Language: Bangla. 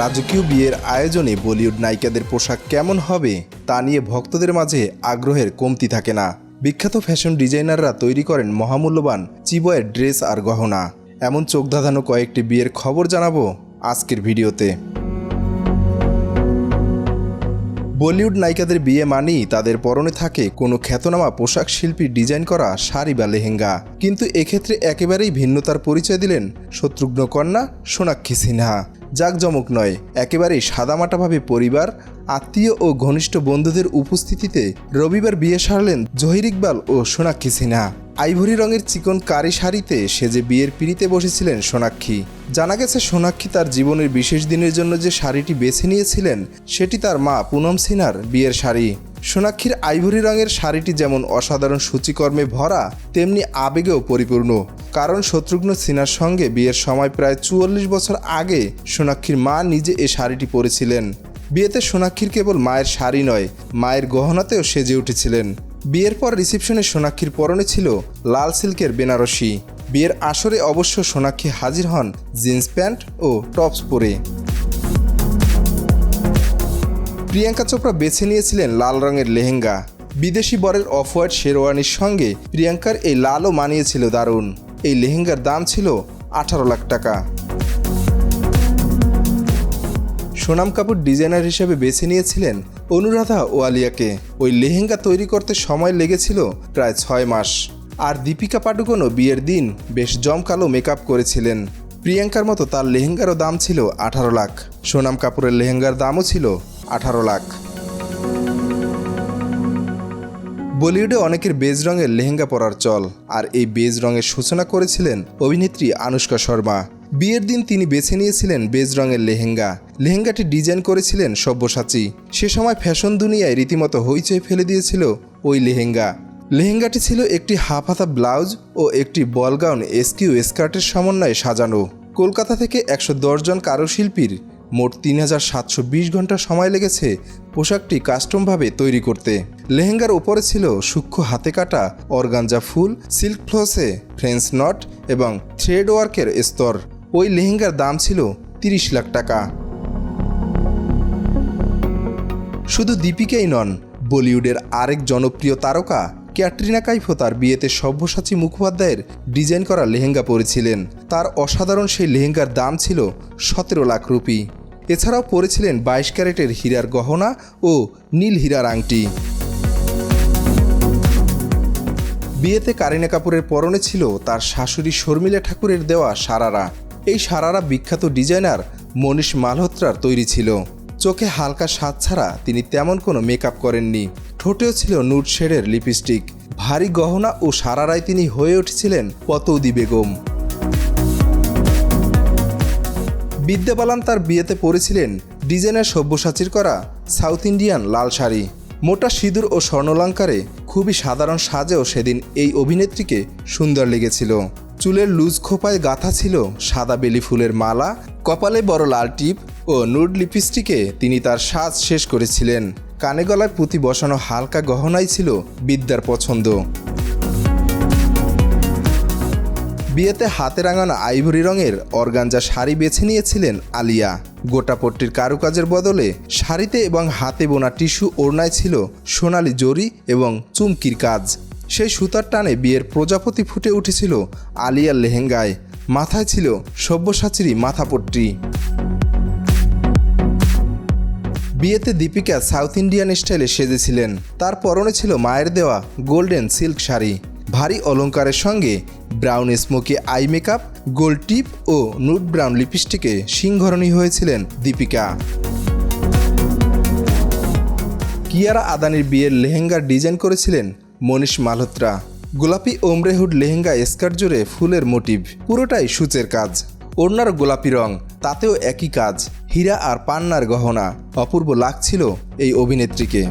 রাজকীয় বিয়ের আয়োজনে বলিউড নায়িকাদের পোশাক কেমন হবে তা নিয়ে ভক্তদের মাঝে আগ্রহের কমতি থাকে না। বিখ্যাত ফ্যাশন ডিজাইনাররা তৈরি করেন মহামূল্যবান চিবয়ের ড্রেস আর গহনা। এমন চোখ ধাঁধানো কয়েকটি বিয়ের খবর জানাব আজকের ভিডিওতে। বলিউড নায়িকাদের বিয়ে মানেই তাদের পরনে থাকে কোনো খ্যাতনামা পোশাক শিল্পী ডিজাইন করা শাড়ি বা লেহেঙ্গা। কিন্তু এক্ষেত্রে একেবারেই ভিন্নতার পরিচয় দিলেন শত্রুঘ্ন কন্যা সোনাক্ষী সিনহা। জাকজমক নয়, একেবারেই সাদামাটাভাবে পরিবার, আত্মীয় ও ঘনিষ্ঠ বন্ধুদের উপস্থিতিতে রবিবার বিয়ে সারলেন জহির ইকবাল ও সোনাক্ষী সিনহা। আইভরি রঙের চিকন কারি শাড়িতে সেজে বিয়ের পিড়িতে বসেছিলেন সোনাক্ষী। জানা গেছে সোনাক্ষী তার জীবনের বিশেষ দিনের জন্য যে শাড়িটি বেছে নিয়েছিলেন, সেটি তার মা পুনম সিনহার বিয়ের শাড়ি। সোনাক্ষীর আইভরি রঙের শাড়িটি যেমন অসাধারণ সূচিকর্মে ভরা, তেমনি আবেগেও পরিপূর্ণ। কারণ শত্রুঘ্ন সিনহার সঙ্গে বিয়ের সময় প্রায় চুয়াল্লিশ বছর আগে সোনাক্ষীর মা নিজে এ শাড়িটি পরেছিলেন। বিয়েতে সোনাক্ষীর কেবল মায়ের শাড়ি নয়, মায়ের গহনাতেও সেজে উঠেছিলেন। বিয়ের পর রিসেপশনে সোনাক্ষীর পরনে ছিল লাল সিল্কের বেনারসি। বিয়ের আসরে অবশ্য সোনাক্ষী হাজির হন জিন্স প্যান্ট ও টপস পরে। প্রিয়াঙ্কা চোপড়া বেছে নিয়েছিলেন লাল রঙের লেহেঙ্গা। বিদেশি বরের অফ হোয়াইট শেরওয়ানির সঙ্গে প্রিয়াঙ্কার এই লালও মানিয়েছিল দারুণ। এই লেহেঙ্গার দাম ছিল আঠারো লাখ টাকা। সোনাম কাপুর ডিজাইনার হিসেবে বেছে নিয়েছিলেন অনুরাধা ও আলিয়াকে। ওই লেহেঙ্গা তৈরি করতে সময় লেগেছিল প্রায় ছয় মাস। আর দীপিকা পাডুকোনও বিয়ের দিন বেশ জমকালো মেকআপ করেছিলেন। প্রিয়াঙ্কার মতো তার লেহেঙ্গারও দাম ছিল আঠারো লাখ। সোনাম কাপুরের লেহেঙ্গার দামও ছিল আঠারো লাখ। বলিউডে অনেকের বেজ রঙের লেহেঙ্গা পরার চল। আর এই বেজ রঙের সূচনা করেছিলেন অভিনেত্রী আনুষ্কা শর্মা। বিয়ের দিন তিনি বেছে নিয়েছিলেন বেজ রঙের লেহেঙ্গা। লেহেঙ্গাটি ডিজাইন করেছিলেন সব্যসাচী। সে সময় ফ্যাশন দুনিয়ায় রীতিমতো হইচই ফেলে দিয়েছিল ওই লেহেঙ্গা। লেহেঙ্গাটি ছিল একটি হাফ হাতা ব্লাউজ ও একটি বলগাউন এসকিউ স্কার্টের সমন্বয়ে সাজানো। কলকাতা থেকে একশো জন কারুশিল্পীর মোট তিন হাজার সাতশো বিশ ঘণ্টা সময় লেগেছে পোশাকটি কাস্টমভাবে তৈরি করতে। লেহেঙ্গার ওপরে ছিল সূক্ষ্ম হাতে কাটা অর্গানজা ফুল, সিল্ক ফ্লোসে ফ্রেঞ্চ নট এবং থ্রেড ওয়ার্কের স্তর। ওই লেহেঙ্গার দাম ছিল তিরিশ লাখ টাকা। শুধু দীপিকাই নন, বলিউডের আরেক জনপ্রিয় তারকা ক্যাটরিনা কাইফো তার বিয়েতে সব্যসাচী মুখোপাধ্যায়ের ডিজাইন করা লেহেঙ্গা পরেছিলেন। তার অসাধারণ সেই লেহেঙ্গার দাম ছিল সতেরো লাখ রুপি। এছাড়াও পরেছিলেন বাইশ ক্যারেটের হীরার গহনা ও নীল হীরার আংটি। বিয়েতে কারিনা কাপুরের পরনে ছিল তার শাশুড়ি শর্মিলা ঠাকুরের দেওয়া সারারা। এই সারারা বিখ্যাত ডিজাইনার মনীষ মালহোত্রার তৈরি ছিল। চোখে হালকা স্বাদ ছাড়া তিনি তেমন কোনো মেকআপ করেননি। ঠোঁটেও ছিল নুট শেডের লিপস্টিক। ভারী গহনা ও সারারায় তিনি হয়ে উঠেছিলেন পতৌদি বেগম। বিদ্যা বালান তার বিয়েতে পরেছিলেন ডিজাইনার সব্যসাচীর করা সাউথ ইন্ডিয়ান লাল শাড়ি। মোটা সিঁদুর ও স্বর্ণলঙ্কারে খুবই সাধারণ সাজেও সেদিন এই অভিনেত্রীকে সুন্দর লেগেছিল। চুলের লুজ খোপায় গাঁথা ছিল সাদা বেলি ফুলের মালা, কপালে বড় লাল টিপ ও নুড লিপস্টিকে তিনি তার সাজ শেষ করেছিলেন। কানে গলায় পুঁতি বসানো হালকা গহনাই ছিল বিদ্যার পছন্দ। বিয়েতে হাতে রাঙানো আইভরি রঙের অর্গানজা শাড়ি বেছে নিয়েছিলেন আলিয়া। গোটাপট্টির কারুকাজের বদলে শাড়িতে এবং হাতে বোনা টিস্যু ওড়নায় ছিল সোনালি জরি এবং চুমকির কাজ। সেই সুতার টানে বিয়ের প্রজাপতি ফুটে উঠেছিল আলিয়ার লেহেঙ্গায়। মাথায় ছিল সব্যসাচীরই মাথাপট্টি। বিয়েতে দীপিকা সাউথ ইন্ডিয়ান স্টাইলে সেজেছিলেন। তার পরনে ছিল মায়ের দেওয়া গোল্ডেন সিল্ক শাড়ি। ভারী অলংকারের সঙ্গে brown smoky eye makeup, gold টিপ ও নুট ব্রাউন লিপস্টিকে সিংহরণী হয়েছিলেন দীপিকা। কিয়ারা আদানির বিয়ের লেহেঙ্গার ডিজাইন করেছিলেন মনীষ মালহোত্রা। গোলাপি ওমরেহুড লেহেঙ্গা স্কার্ট জুড়ে ফুলের মোটিভ। পুরোটাই সূচের কাজ। ওড়নার গোলাপি রং, তাতেও একই কাজ। হীরা আর পান্নার গহনা। অপূর্ব লাগছিল এই অভিনেত্রীকে।